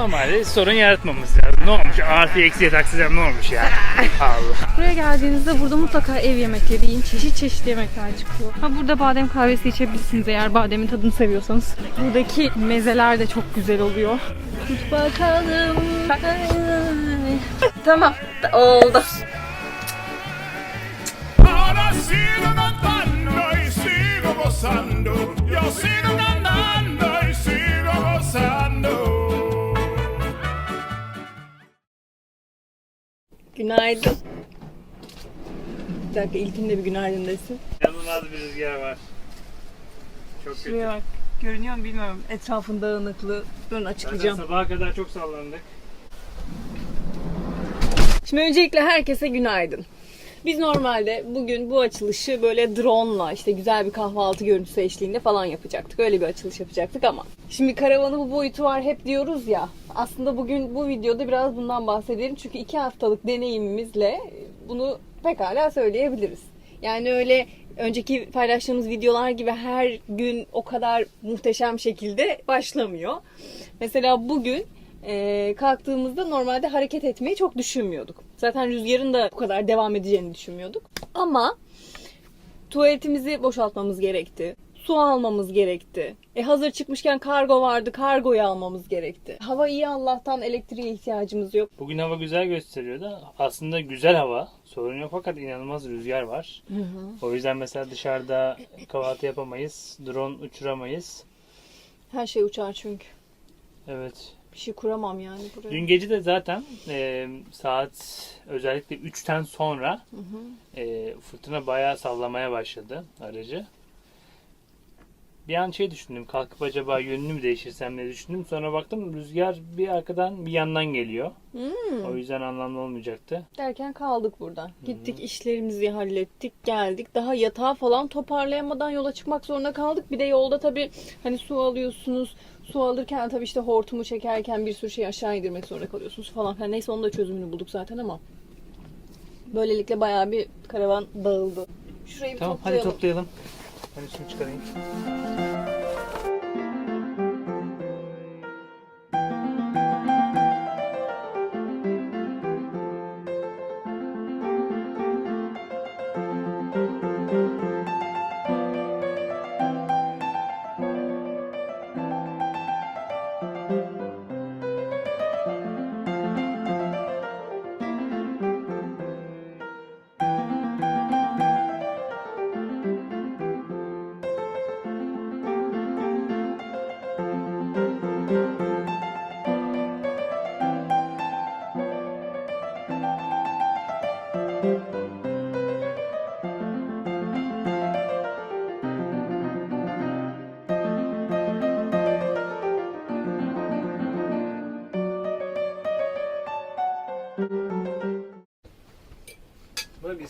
Normalde sorun yaratmamız lazım. Ne olmuş? Artı eksiye taksiden ne olmuş yani? Allah. Buraya geldiğinizde burada mutlaka ev yemekleri yiyin. Çeşit çeşit yemekler çıkıyor. Ha burada badem kahvesi içebilirsiniz eğer bademin tadını seviyorsanız. Buradaki mezeler de çok güzel oluyor. Tut bakalım. tamam. Oldu. Ahora sigo cantando y sigo gozando. Yo sigo cantando y sigo gozando. Günaydın. Bir dakika ilkinde bir günaydın desin. İnanılmaz bir rüzgar var. Çok kötü. Şuraya bak. Görünüyor mu bilmiyorum. Etrafın dağınıklığı. Durun Zaten açıklayacağım. sabaha kadar çok sallandık. Şimdi öncelikle herkese günaydın. Biz normalde bugün bu açılışı böyle drone'la işte güzel bir kahvaltı görüntüsü eşliğinde falan yapacaktık. Öyle bir açılış yapacaktık ama. Şimdi karavanın bu boyutu var hep diyoruz ya. Aslında bugün bu videoda biraz bundan bahsedelim. Çünkü iki haftalık deneyimimizle bunu pekala söyleyebiliriz. Yani öyle önceki paylaştığımız videolar gibi her gün o kadar muhteşem şekilde başlamıyor. Mesela bugün e, kalktığımızda normalde hareket etmeyi çok düşünmüyorduk. Zaten rüzgarın da bu kadar devam edeceğini düşünmüyorduk. Ama tuvaletimizi boşaltmamız gerekti. Su almamız gerekti. E hazır çıkmışken kargo vardı. Kargoyu almamız gerekti. Hava iyi Allah'tan elektriğe ihtiyacımız yok. Bugün hava güzel gösteriyordu. Aslında güzel hava. Sorun yok fakat inanılmaz rüzgar var. O yüzden mesela dışarıda kahvaltı yapamayız. Drone uçuramayız. Her şey uçar çünkü. Evet. Bir şey kuramam yani buraya. Dün gece de zaten e, saat özellikle 3'ten sonra e, fırtına bayağı sallamaya başladı aracı. Bir an şey düşündüm. Kalkıp acaba yönünü mü değiştirsem diye düşündüm. Sonra baktım rüzgar bir arkadan bir yandan geliyor. Hmm. O yüzden anlamlı olmayacaktı. Derken kaldık buradan. Gittik işlerimizi hallettik geldik. Daha yatağı falan toparlayamadan yola çıkmak zorunda kaldık. Bir de yolda tabii hani su alıyorsunuz. Su alırken tabii işte hortumu çekerken bir sürü şey aşağı indirmek zorunda kalıyorsunuz falan. filan. Neyse onun da çözümünü bulduk zaten ama. Böylelikle bayağı bir karavan dağıldı. Şurayı bir Tamam toplayalım. hadi toplayalım. Onun için çıkarayım.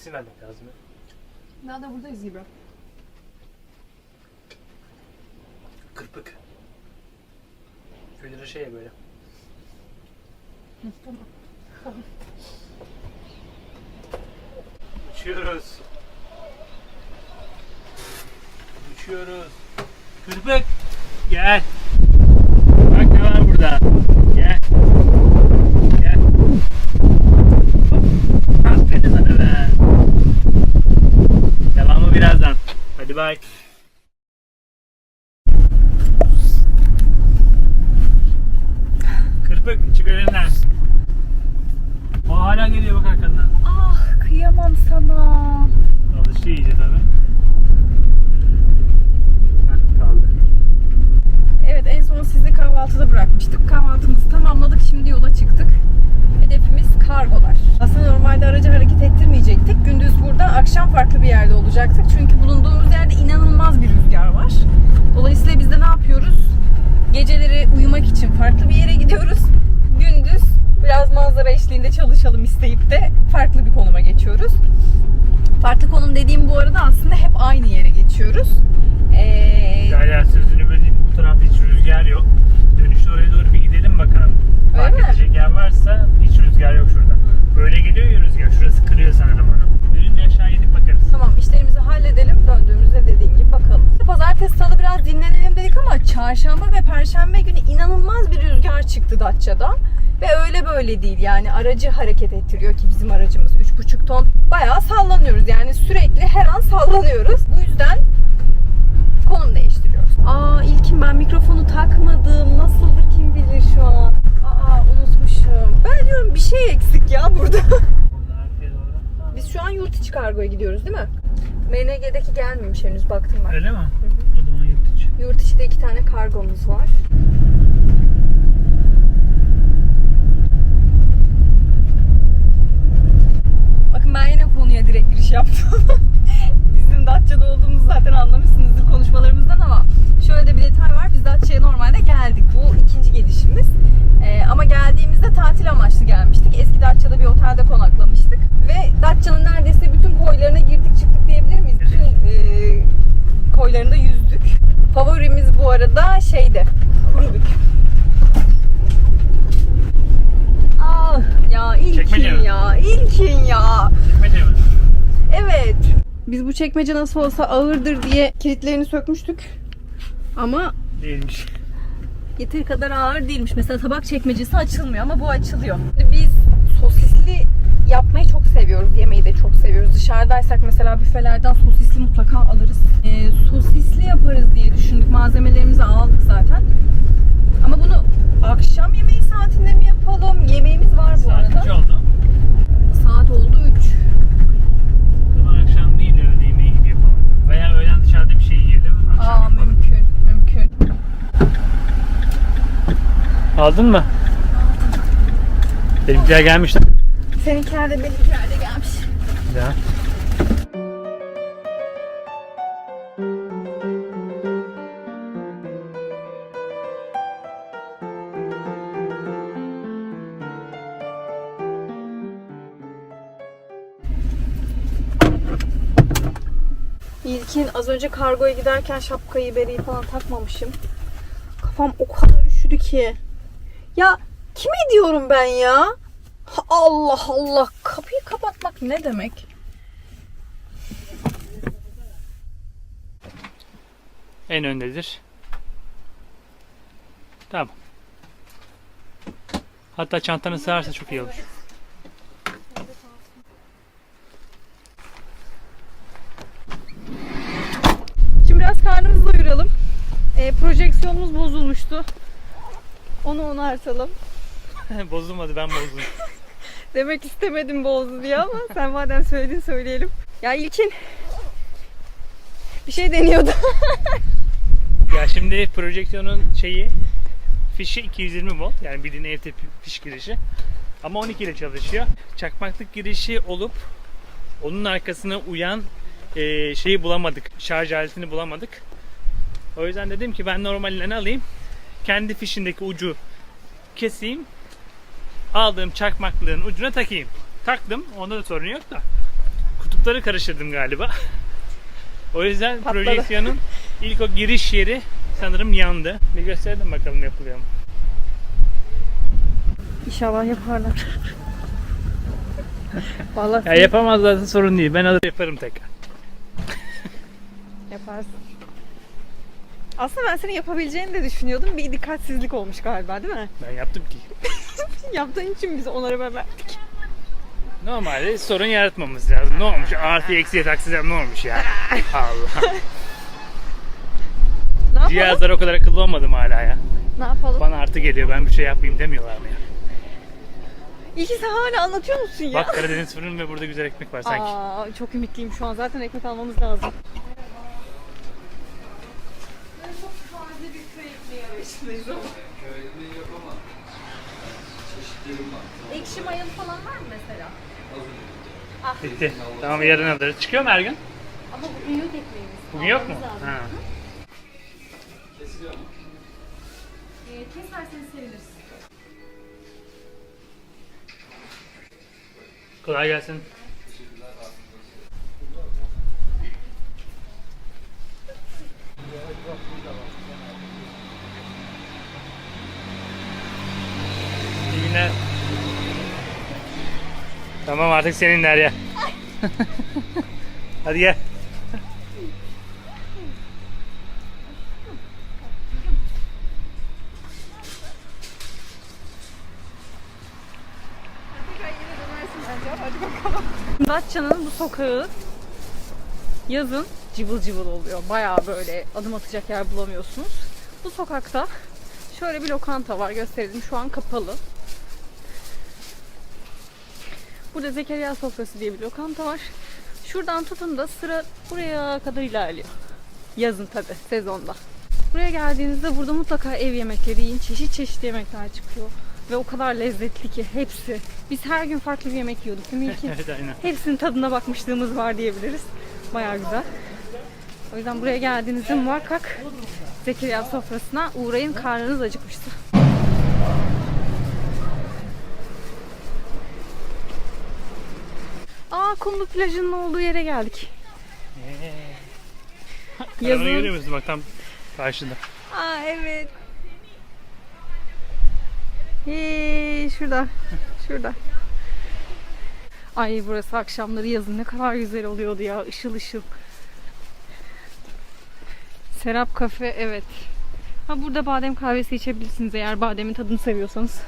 İsim vermek lazım. Daha da buradayız gibi. Kırpık. Köyleri şey ya böyle. Uçuyoruz. Uçuyoruz. Kırpık. Gel. Bak ne var burada. Gel. Gel. Hop. Aferin sana be. Devamı birazdan. Hadi bay. Kırpık çık önünden. O hala geliyor bak arkandan. Ah kıyamam sana. Alışıyor iyice tabi. Heh, kaldı. Evet en son sizi kahvaltıda bırakmıştık. Kahvaltımızı tamamladık. Şimdi yola çıktık. Hedefimiz kargolar. Aslında normalde aracı hareket ettirmeyecektik. Gündüz burada, akşam farklı bir yerde olacaktık. Çünkü bulunduğumuz yerde inanılmaz bir rüzgar var. Dolayısıyla biz de ne yapıyoruz? Geceleri uyumak için farklı bir yere gidiyoruz. Gündüz biraz manzara eşliğinde çalışalım isteyip de farklı bir konuma geçiyoruz. Farklı konum dediğim bu arada aslında hep aynı yere geçiyoruz. Ee, Derya sözünü böleyim. Bu tarafta hiç rüzgar yok. Dönüşte oraya doğru bir gidelim bakalım. Öyle Fark mi? edecek yer varsa hiç rüzgar yok şurada. Böyle geliyor ya rüzgar. Şurası kırıyor sanırım onu. Dönünce aşağı inip bakarız. Tamam işlerimizi halledelim. Döndüğümüzde dediğim gibi bakalım. Pazartesi salı biraz dinlenelim dedik ama Çarşamba ve perşembe günü inanılmaz bir rüzgar çıktı Datça'da. Ve öyle böyle değil yani aracı hareket ettiriyor ki bizim aracımız 3,5 ton. Bayağı sallanıyoruz yani sürekli her an sallanıyoruz. Bu yüzden konum değiştiriyoruz. Aa ilkin ben mikrofonu takmadım. Nasıldır kim bilir şu an. Aa unutmuşum. Ben diyorum bir şey eksik ya burada. Biz şu an yurt içi kargoya gidiyoruz değil mi? MNG'deki gelmemiş henüz baktım ben. Öyle mi? O zaman yurt içi. Yurt içi de iki tane kargomuz var. Bakın ben yine konuya direkt giriş yaptım. Bizim Datça'da olduğumuzu zaten anlamışsınızdır konuşmalarımızdan ama şöyle de bir detay var. Biz Datça'ya normalde geldik. Bu ikinci gelişimiz. Ee, ama geldiğimizde tatil amaçlı gelmiştik. Eski Datça'da bir otelde konaklamıştık. Ve Datça'nın neredeyse bütün koylarına girdik çıktık diyebilir miyiz? Bütün e, koylarında yüzdük. Favorimiz bu arada şeydi. Kurubük. Ah ya Çekmece ilkin mi? ya. ilkin ya. Çekmece mi? Evet. Biz bu çekmece nasıl olsa ağırdır diye kilitlerini sökmüştük. Ama Değilmiş. yeteri kadar ağır değilmiş. Mesela tabak çekmecesi açılmıyor ama bu açılıyor. Biz yapmayı çok seviyoruz. Yemeği de çok seviyoruz. Dışarıdaysak mesela büfelerden sosisli mutlaka alırız. Ee, sosisli yaparız diye düşündük. Malzemelerimizi aldık zaten. Ama bunu akşam yemeği saatinde mi yapalım? Yemeğimiz var bu Saat arada. kaç oldu? Saat oldu 3. O zaman akşam değil de öğle yemeği gibi yapalım. Veya öğlen dışarıda bir şey yiyelim. Akşam Aa yapalım. mümkün, mümkün. Aldın mı? Benimkiler gelmişler. Seninkiler de benimkiler de gelmiş. Ya. İlkin az önce kargoya giderken şapkayı, bereyi falan takmamışım. Kafam o kadar üşüdü ki. Ya kime diyorum ben ya? Allah Allah. Kapıyı kapatmak ne demek? En öndedir. Tamam. Hatta çantanı sığarsa çok iyi olur. Şimdi biraz karnımızı doyuralım. E, projeksiyonumuz bozulmuştu. Onu onartalım. Bozulmadı ben bozdum. Demek istemedim bozdu diye ama sen madem söyledin söyleyelim. Ya İlkin bir şey deniyordu. ya şimdi projeksiyonun şeyi fişi 220 volt yani bildiğin ev tipi fiş girişi. Ama 12 ile çalışıyor. Çakmaklık girişi olup onun arkasına uyan e, şeyi bulamadık. Şarj aletini bulamadık. O yüzden dedim ki ben normalinden alayım. Kendi fişindeki ucu keseyim. Aldığım çakmaklığın ucuna takayım. Taktım. Onda da sorun yok da. Kutupları karıştırdım galiba. o yüzden Patladı. projeksiyonun ilk o giriş yeri sanırım yandı. Bir gösterelim bakalım yapılıyor mu? İnşallah yaparlar. Vallahi Ya yapamazlarsa sorun değil. Ben alır yaparım tekrar. yaparsın. Aslında ben senin yapabileceğini de düşünüyordum. Bir dikkatsizlik olmuş galiba değil mi? Ben yaptım ki. Yaptığın için biz onlara verdik. Normalde sorun yaratmamız lazım. Ne olmuş? Artı eksiye taksizem ne olmuş ya? Allah. Ne yapalım? Cihazlar o kadar akıllı olmadım hala ya. Ne yapalım? Bana artı geliyor ben bir şey yapayım demiyorlar mı ya? İyi ki sen hala anlatıyor musun ya? Bak Karadeniz fırın ve burada güzel ekmek var sanki. Aa, çok ümitliyim şu an. Zaten ekmek almamız lazım. Ekşi mayalı falan var mı mesela? Bitti. Tamam yarın alırız. Çıkıyor mu her gün? Ama bugün yok ekmeğimiz. Bugün yok mu? Almamız lazım. Ha. Ee, keserseniz seviniriz. Kolay gelsin. günler. Tamam artık senin Derya. Hadi gel. Datça'nın bu sokağı yazın cıvıl cıvıl oluyor. Baya böyle adım atacak yer bulamıyorsunuz. Bu sokakta şöyle bir lokanta var gösterelim. Şu an kapalı. Burada Zekeriya Sofrası diye bir lokanta var. Şuradan tutun da sıra buraya kadar ilerliyor. Yazın tabi sezonda. Buraya geldiğinizde burada mutlaka ev yemekleri yiyin. Çeşit çeşit yemekler çıkıyor. Ve o kadar lezzetli ki hepsi. Biz her gün farklı bir yemek yiyorduk değil mi İlkin? Evet aynen. Hepsinin tadına bakmışlığımız var diyebiliriz. Bayağı güzel. O yüzden buraya geldiğinizde muhakkak Zekeriya sofrasına uğrayın karnınız acıkmıştı. Aa kumlu plajının olduğu yere geldik. Ee, Yazın- görüyor musun? Bak tam karşıda. Aa evet. Hey, şurada. Şurada. Ay burası akşamları yazın ne kadar güzel oluyordu ya. Işıl ışıl. Serap Kafe evet. Ha burada badem kahvesi içebilirsiniz eğer bademin tadını seviyorsanız.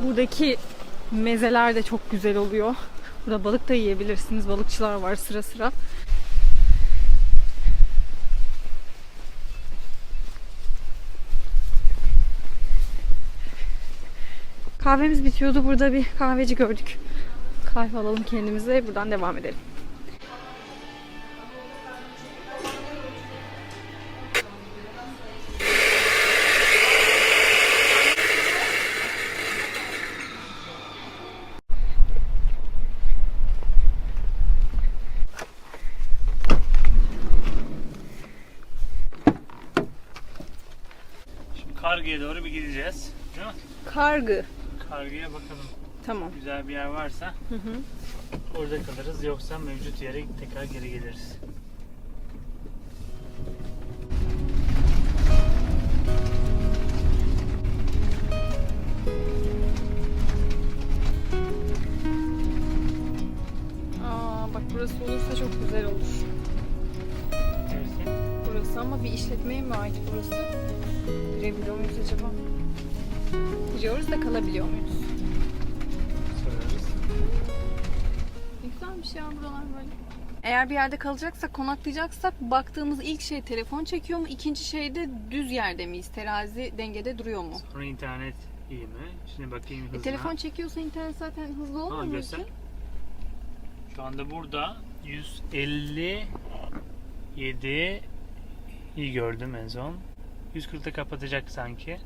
Buradaki mezeler de çok güzel oluyor. Burada balık da yiyebilirsiniz. Balıkçılar var sıra sıra. Kahvemiz bitiyordu. Burada bir kahveci gördük. Kahve alalım kendimize. Buradan devam edelim. Kargı'ya doğru bir gideceğiz. Değil mi? Kargı. Kargı'ya bakalım. Tamam. Güzel bir yer varsa Hı hı. orada kalırız. Yoksa mevcut yere tekrar geri geliriz. Kalabiliyor muyuz? Sorarız. Ne güzelmiş ya buralar böyle. Eğer bir yerde kalacaksak, konaklayacaksak baktığımız ilk şey telefon çekiyor mu? İkinci şey de düz yerde miyiz? Terazi dengede duruyor mu? Sonra internet iyi mi? Şimdi bakayım hızına. E, telefon çekiyorsa internet zaten hızlı olmuyor mu göster. ki? Şu anda burada 157 iyi gördüm en son. 140'da kapatacak sanki.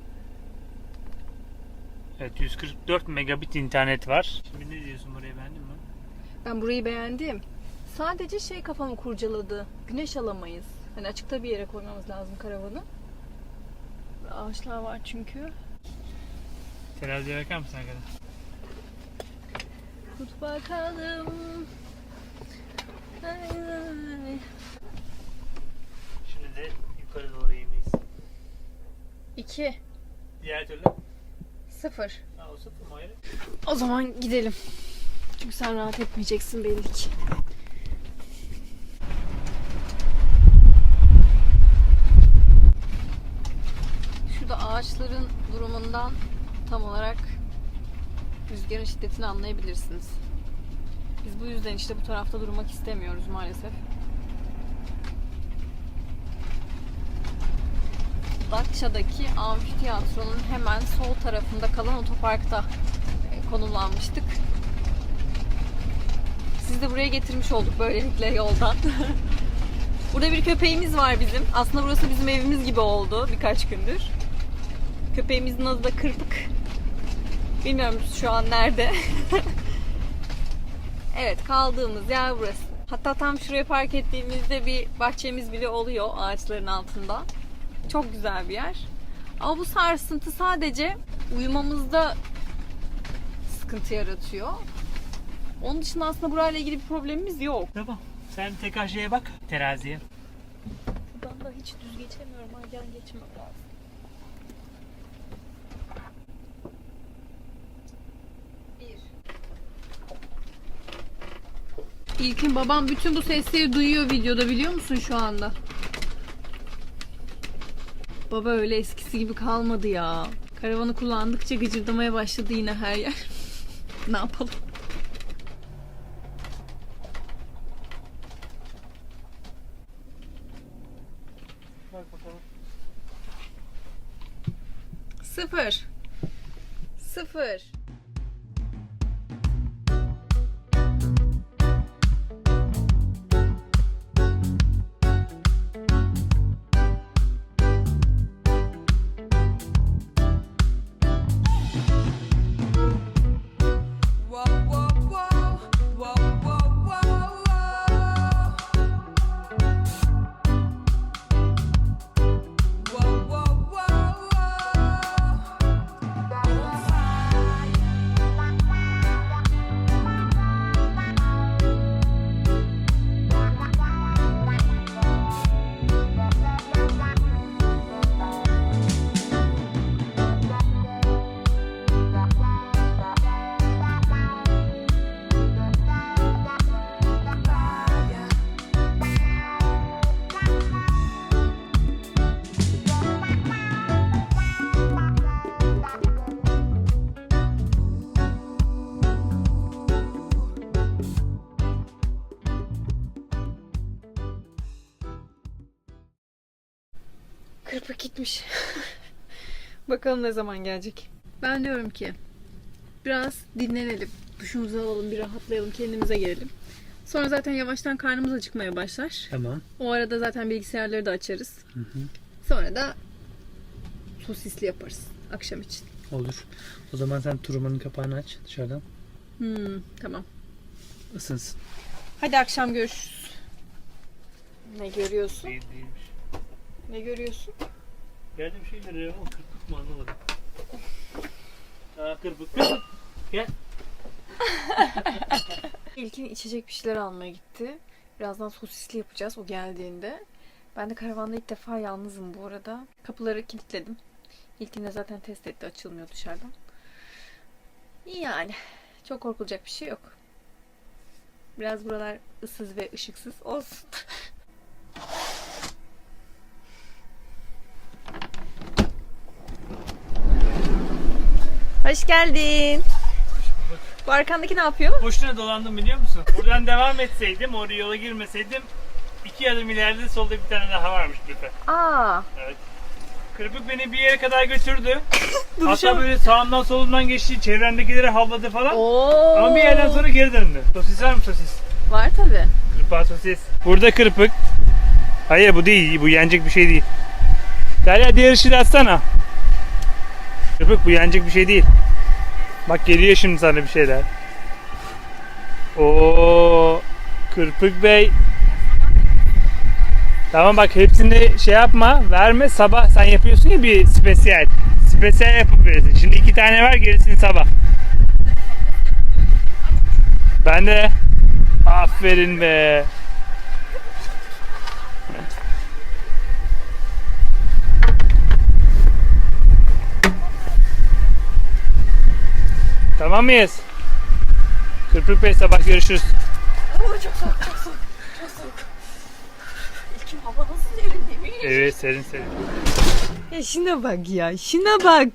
Evet 144 megabit internet var. Şimdi ne diyorsun buraya beğendin mi? Ben burayı beğendim. Sadece şey kafamı kurcaladı. Güneş alamayız. Hani açıkta bir yere koymamız lazım karavanı. Ağaçlar var çünkü. Teraziye bakar mısın arkadaşlar? Tut bakalım. Ay, ay. Şimdi de yukarı doğru eğmeyiz. İki. Diğer türlü? Sıfır. Ha o sıfır mı ayrı? O zaman gidelim. Çünkü sen rahat etmeyeceksin belli ki. Şurada ağaçların durumundan tam olarak rüzgarın şiddetini anlayabilirsiniz. Biz bu yüzden işte bu tarafta durmak istemiyoruz maalesef. Datça'daki amfiteyatronun hemen sol tarafında kalan otoparkta e, konumlanmıştık. Sizi de buraya getirmiş olduk böylelikle yoldan. Burada bir köpeğimiz var bizim. Aslında burası bizim evimiz gibi oldu birkaç gündür. Köpeğimizin adı da Kırpık. Bilmiyorum şu an nerede. evet kaldığımız yer burası. Hatta tam şuraya park ettiğimizde bir bahçemiz bile oluyor ağaçların altında. Çok güzel bir yer. Ama bu sarsıntı sadece uyumamızda sıkıntı yaratıyor. Onun dışında aslında burayla ilgili bir problemimiz yok. Tamam. Sen tekrar şeye bak. Teraziye. Buradan da hiç düz geçemiyorum. Aynen geçmem lazım. Bir. İlkin babam bütün bu sesleri duyuyor videoda biliyor musun şu anda? Baba öyle eskisi gibi kalmadı ya. Karavanı kullandıkça gıcırdamaya başladı yine her yer. ne yapalım? Kırpık gitmiş. Bakalım ne zaman gelecek. Ben diyorum ki biraz dinlenelim. Duşumuzu alalım, bir rahatlayalım, kendimize gelelim. Sonra zaten yavaştan karnımız acıkmaya başlar. Tamam. O arada zaten bilgisayarları da açarız. Sonra da sosisli yaparız akşam için. Olur. O zaman sen turumanın kapağını aç dışarıdan. Hmm, tamam. Isınsın. Hadi akşam görüşürüz. Ne görüyorsun? Değil değilmiş. Ne görüyorsun? Geldim şeyleri ama kırpık mı anlamadım. Aa kırpık kırpık. Gel. İlkin içecek bir şeyler almaya gitti. Birazdan sosisli yapacağız o geldiğinde. Ben de karavanda ilk defa yalnızım bu arada. Kapıları kilitledim. İlkin de zaten test etti açılmıyor dışarıdan. İyi yani. Çok korkulacak bir şey yok. Biraz buralar ıssız ve ışıksız olsun. Hoş geldin. Bu arkandaki ne yapıyor? Boşuna dolandım biliyor musun? Buradan devam etseydim, oraya yola girmeseydim iki adım ileride solda bir tane daha varmış büfe. Aa, Evet. Kırpık beni bir yere kadar götürdü. Hatta böyle sağımdan solumdan geçti, çevremdekileri havladı falan. Oo. Ama bir yerden sonra geri döndü. Sosis var mı sosis? Var tabi. Kırpığa sosis. Burada kırpık. Hayır bu değil, bu yenecek bir şey değil. Derya diğer ışığı da Kırpık bu yenecek bir şey değil. Bak geliyor şimdi sana bir şeyler. Oo, Kırpık Bey. Tamam bak hepsini şey yapma, verme. Sabah sen yapıyorsun ya bir spesiyel. Spesiyel yapıp verirsin. Şimdi iki tane ver, gerisini sabah. Ben de. Aferin be. Tamam mıyız? Kırpık Bey sabah görüşürüz. İlkin hava nasıl derin değil mi? Evet serin serin. Ya şuna bak ya, şuna bak.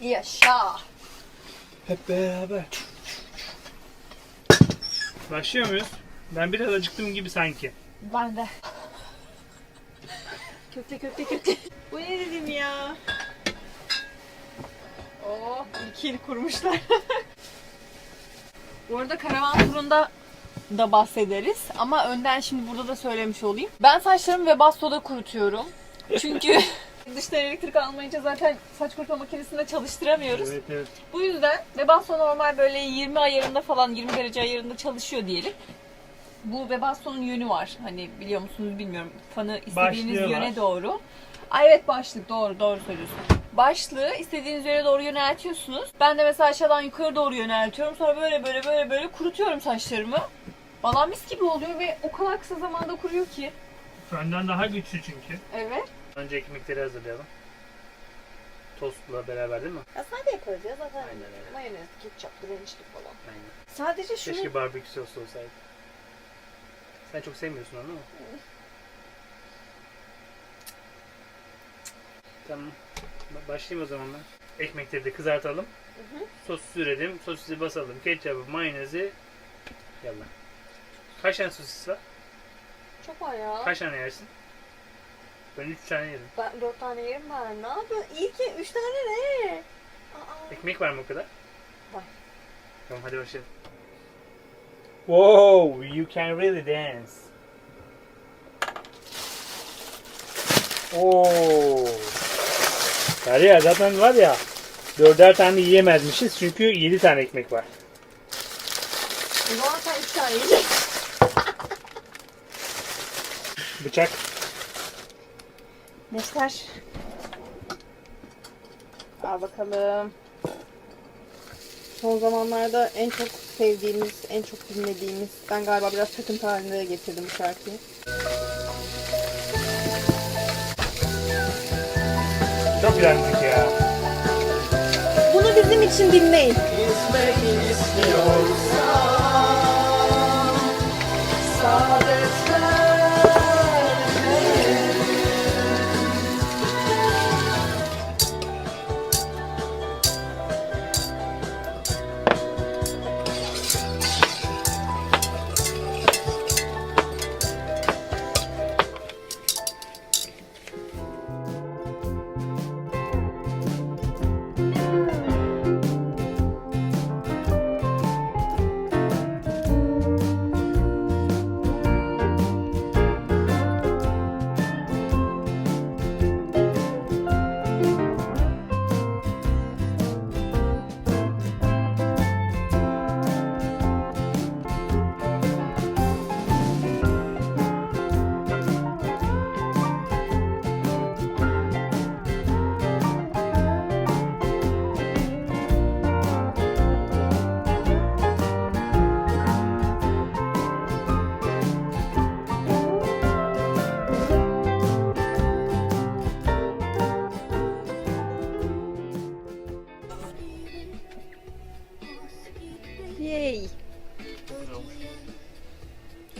Yaşa. Hep beraber. Başlıyor muyuz? Ben biraz acıktım gibi sanki. Ben de. Köfte köfte köfte. Bu ne dedim ya? Oo, ilkini kurmuşlar. Bu arada karavan turunda da bahsederiz. Ama önden şimdi burada da söylemiş olayım. Ben saçlarımı Webasto'da kurutuyorum. Çünkü dıştan elektrik almayınca zaten saç kurutma makinesinde çalıştıramıyoruz. Evet evet. Bu yüzden Webasto normal böyle 20 ayarında falan 20 derece ayarında çalışıyor diyelim. Bu Webasto'nun yönü var. Hani biliyor musunuz bilmiyorum. Fanı istediğiniz Başlığı var. yöne doğru. Ay evet başlık doğru doğru söylüyorsun. Başlığı istediğiniz yöne doğru yöneltiyorsunuz. Ben de mesela aşağıdan yukarı doğru yöneltiyorum. Sonra böyle böyle böyle böyle kurutuyorum saçlarımı. Valla mis gibi oluyor ve o kadar kısa zamanda kuruyor ki. Benden daha güçlü çünkü. Evet. Önce ekmekleri hazırlayalım. Tostla beraber değil mi? Ya sade yaparız ya zaten. Aynen öyle. Mayonez, ketçaplı, rençli falan. Aynen. Sadece şunu Keşke barbekü soslu olsaydı. Sen çok sevmiyorsun onu ama. Tamam. Ba- Başlayayım o zaman ben. Ekmekleri de kızartalım. Sos sürelim. Sosisi basalım. Ketçabı, mayonezi. Yallah. Kaç tane sosis var? çok var ya. Kaç tane yersin? Ben 3 tane yedim. Ben dört tane yerim ben. Ne yapıyorsun? İyi ki üç tane ne? Aa. Ekmek var mı o kadar? Var. Tamam hadi başlayalım. Wow, you can really dance. Oo. Derya zaten var ya dörder tane yiyemezmişiz çünkü 7 tane ekmek var. Sen üç tane yiyeceksin. Bıçak. Neşter. Al bakalım. Son zamanlarda en çok sevdiğimiz, en çok dinlediğimiz, ben galiba biraz takıntı halinde getirdim bu şarkıyı. Çok güzel müzik ya. Bunu bizim için dinleyin. Yay.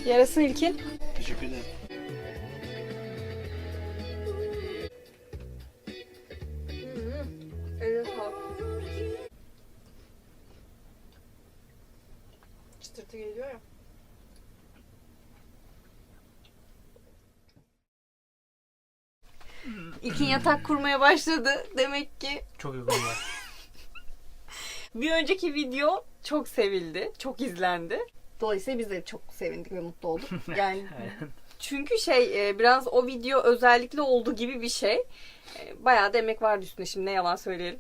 Yarasın ilkin. Teşekkür ederim. Çıtırtı geliyor ya. İlkin yatak kurmaya başladı. Demek ki Çok uygun var. bir önceki video çok sevildi, çok izlendi. Dolayısıyla biz de çok sevindik ve mutlu olduk. Yani çünkü şey e, biraz o video özellikle olduğu gibi bir şey. E, Bayağı da emek vardı üstüne şimdi ne yalan söyleyelim.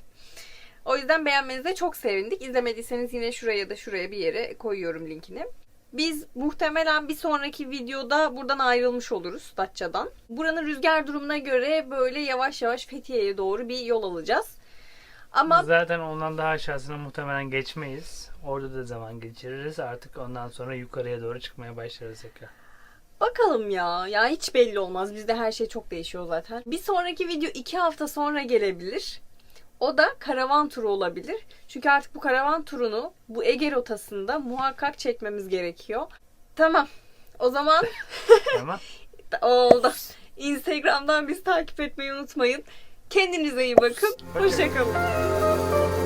O yüzden beğenmenize çok sevindik. İzlemediyseniz yine şuraya ya da şuraya bir yere koyuyorum linkini. Biz muhtemelen bir sonraki videoda buradan ayrılmış oluruz Datça'dan. Buranın rüzgar durumuna göre böyle yavaş yavaş Fethiye'ye doğru bir yol alacağız. Ama Zaten ondan daha aşağısına muhtemelen geçmeyiz. Orada da zaman geçiririz. Artık ondan sonra yukarıya doğru çıkmaya başlarız tekrar. Bakalım ya. Ya hiç belli olmaz. Bizde her şey çok değişiyor zaten. Bir sonraki video iki hafta sonra gelebilir. O da karavan turu olabilir. Çünkü artık bu karavan turunu bu Ege rotasında muhakkak çekmemiz gerekiyor. Tamam. O zaman Ama oldu. Instagram'dan bizi takip etmeyi unutmayın. Kendinize iyi bakın. Hoşçakalın.